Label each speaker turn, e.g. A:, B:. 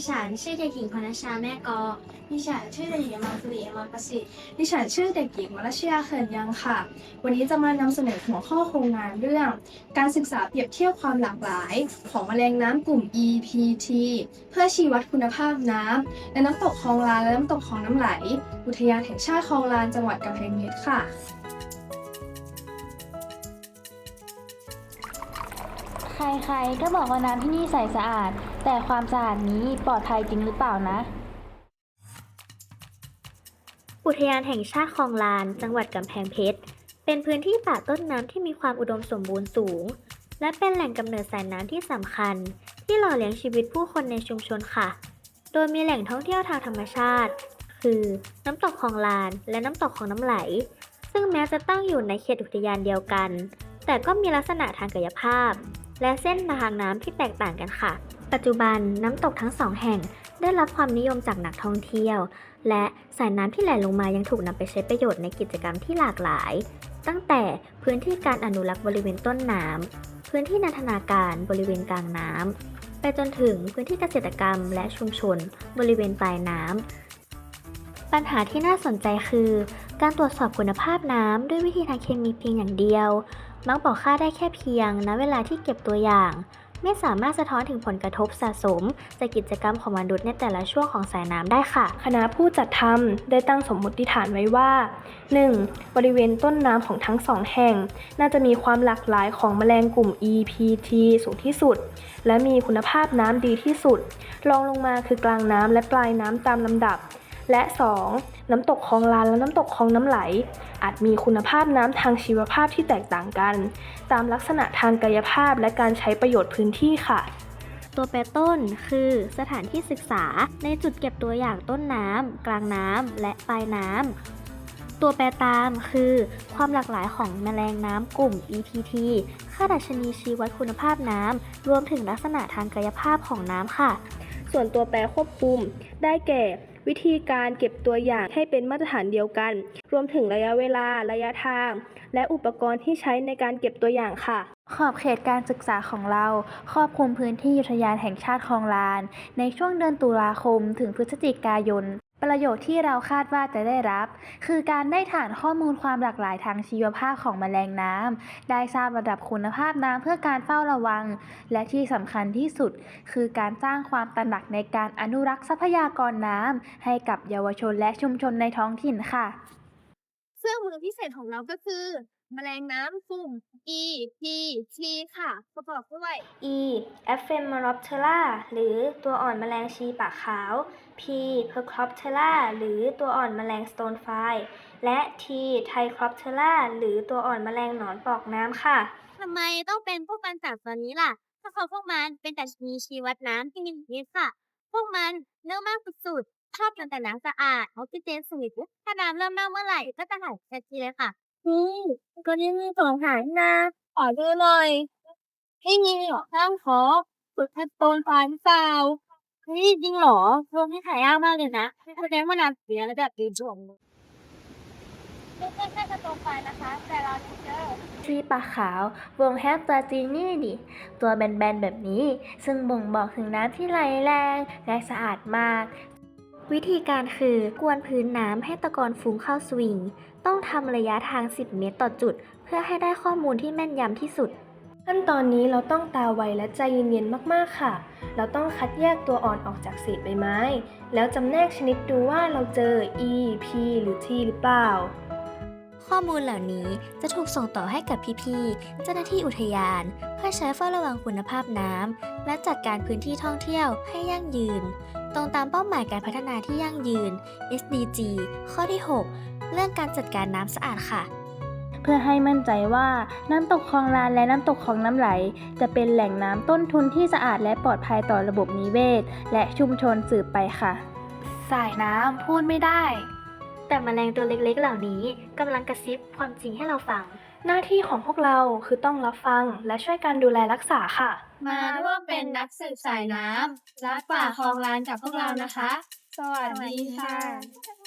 A: ดิฉันชื่อเด็กหญิงพรณชาแม่กอ
B: ดิฉันชื่อเด็กหญิงมังสุริมังประสิทธิ์ดิฉันชื่อเด็กหญิงวรชยาเขินยังค่ะ วันนี้จะมานำเสนอหัวข้อโครงงานเรื่อง การศึกษาเปรียบเทียบความหลากหลาย ของแมลงน้ำกลุ่ม EPT เพื่อชี้วัดคุณภาพน้ำและน้ำตกคลองลานและน้ำตกคลองน้ำไหล อุทยานแห่งชาติคลองลานจังหวัดกำแพงเพชรค่ะ
C: ใครๆ ก็บอกว่าน้ำที่นี่ใสสะอาด แต่ความสะอาดนี้ปลอดภัยจริงหรือเปล่านะ
D: อุทยานแห่งชาติคลองลาน จังหวัดกำแพงเพชร เป็นพื้นที่ป่าต้นน้ำที่มีความอุดมสมบูรณ์สูง และเป็นแหล่งกำเนิดสายน้ำที่สำคัญ ที่หล่อเลี้ยงชีวิตผู้คนในชุมชนค่ะ โดยมีแหล่งท่องเที่ยวทางธรรมชาติ คือน้ำตกคลองลาน และน้ำตกคลองน้ำไหล ซึ่งแม้จะตั้งอยู่ในเขตอุทยานเดียวกัน แต่ก็มีลักษณะทางกายภาพ และเส้นทางน้ำที่แตกต่างกันค่ะ ปัจจุบันน้ำตกทั้งสองแห่งได้รับความนิยมจากนักท่องเที่ยว และสายน้ำที่ไหลลงมายังถูกนำไปใช้ประโยชน์ในกิจกรรมที่หลากหลาย ตั้งแต่พื้นที่การอนุรักษ์บริเวณต้นน้ำพื้นที่นันทนาการบริเวณกลางน้ำไปจนถึงพื้นที่เกษตรกรรม และชุมชน บริเวณปลายน้ำปัญหาที่น่าสนใจคือ การตรวจสอบคุณภาพน้ำด้วยวิธีทางเคมีเพียงอย่างเดียว มักบอกค่าได้แค่เพียงณเวลาที่เก็บตัวอย่าง ไม่สามารถสะท้อนถึงผลกระทบสะสม จากกิจกรรมของมนุษย์ในแต่ละช่วงของสายน้ำได้ค่ะ
B: คณะผู้จัดทำได้ตั้งสมมติฐานไว้ว่า 1. บริเวณต้นน้ำของทั้งสองแห่ง น่าจะมีความหลากหลายของแมลงกลุ่ม EPT สูงที่สุด และมีคุณภาพน้ำดีที่สุดรองลงมาคือกลางน้ำและปลายน้ำตามลำดับ และ 2. น้ำตกคลองลานและน้ำตกคลองน้ำไหล อาจมีคุณภาพน้ำทางชีวภาพที่แตกต่างกัน ตามลักษณะทางกายภาพและการใช้ประโยชน์พื้นที่ค่ะ
D: ตัวแปรต้นคือสถานที่ศึกษาในจุดเก็บตัวอย่างต้นน้ำ กลางน้ำ และปลายน้ำ ตัวแปรตามคือความหลากหลายของแมลงน้ำกลุ่ม EPT ค่าดัชนีชี้วัดคุณภาพน้ำ รวมถึงลักษณะทางกายภาพของน้ำค่ะ
B: ส่วนตัวแปรควบคุม ได้แก่ วิธีการเก็บตัวอย่างให้เป็นมาตรฐานเดียวกัน รวมถึงระยะเวลา ระยะทาง และอุปกรณ์ที่ใช้ในการเก็บตัวอย่างค่ะ
C: ขอบเขตการศึกษาของเรา ครอบคลุมพื้นที่อุทยานแห่งชาติคลองลาน ในช่วงเดือนตุลาคมถึงพฤศจิกายน ประโยชน์ที่เราคาดว่าจะได้รับ คือการได้ฐานข้อมูลความหลากหลายทางชีวภาพของแมลงน้ำ ได้ทราบระดับคุณภาพน้ำเพื่อการเฝ้าระวัง และที่สำคัญที่สุด คือการสร้างความตระหนักในการอนุรักษ์ทรัพยากรน้ำให้กับเยาวชนและชุมชนในท้องถิ่นค่ะ
E: เครื่องมือพิเศษของเราก็คือ แมลงน้ำกลุ่ม E P T ค่ะ ประกอบด้วย
D: E. Ephemeroptera หรือตัวอ่อนแมลงชีปากขาว P. Percroptera หรือตัวอ่อนแมลง stonefly และ T. Trichoptera หรือตัวอ่อนแมลงหนอนปอกน้ำค่ะ
E: ทำไมต้องเป็นพวกมันจากตัวนี้ล่ะถ้าเขาพวกมันเป็นแต่มีชีวัดน้ำที่มีนิดค่ะ พวกมันเรื่องมากสุดๆ ชอบจนแต่น้ำสะอาดออกซิเจนสูงถ้าน้ำเริ่มมากเมื่อไหร่ก็จะหายทันทีเลยค่ะอืมก็ยังมีของหายนะขอดูหน่อยไม่มีหรอข้างขอฝึกแทบโตนฟันเปล่าเฮ้ยจริงเหรอรวมที่ขายยากมากเลยนะแสดงว่าน้ำเสียแล้วแบบดีจวงไม่ใช่แค่กระโจมไฟนะคะ แต่เราจะเจอ
C: ชีปากขาววงแฮปปลาจีนี่ดิ ตัวแบนๆแบบนี้ ซึ่งบ่งบอกถึงน้ำที่ไหลแรงและสะอาดมาก
D: วิธีการคือกวนพื้นน้ำให้ตะกอนฟุ้งเข้าสวิง ต้องทำระยะทาง 10 เมตรต่อจุด เพื่อให้ได้ข้อมูลที่แม่นยำที่สุด
B: ขั้นตอนนี้เราต้องตาไวและใจเย็นๆมากๆค่ะ เราต้องคัดแยกตัวอ่อนออกจากเศษใบไม้ แล้วจำแนกชนิดดูว่าเราเจอ E P หรือ T หรือเปล่า
D: ข้อมูลเหล่านี้จะถูกส่งต่อให้กับพี่ๆเจ้าหน้าที่อุทยาน เพื่อใช้เฝ้าระวังคุณภาพน้ำและจัดการพื้นที่ท่องเที่ยวให้ยั่งยืน รงตามเป้าหมายการพัฒนาที่ยั่งยืน SDG ข้อที่ 6 เรื่องการจัดการน้ำสะอาดค่ะ
C: เพื่อให้มั่นใจว่าน้ำตกคลองลานและน้ำตกคลองน้ำไหล จะเป็นแหล่งน้ำต้นทุนที่สะอาดและปลอดภัยต่อระบบนิเวศ และชุมชนสืบไปค่ะ
B: สายน้ำพูดไม่ได้
D: แต่แมลงตัวเล็กๆ เหล่านี้กำลังกระซิบความจริงให้เราฟัง
B: หน้าที่ของพวกเราคือต้องรับฟังและช่วยกันดูแลรักษาค่ะ
E: มาร่วมเป็นนักสืบสายน้ำรักป่าคลองลานกับพวกเรานะคะ
B: สวัสดีค่ะ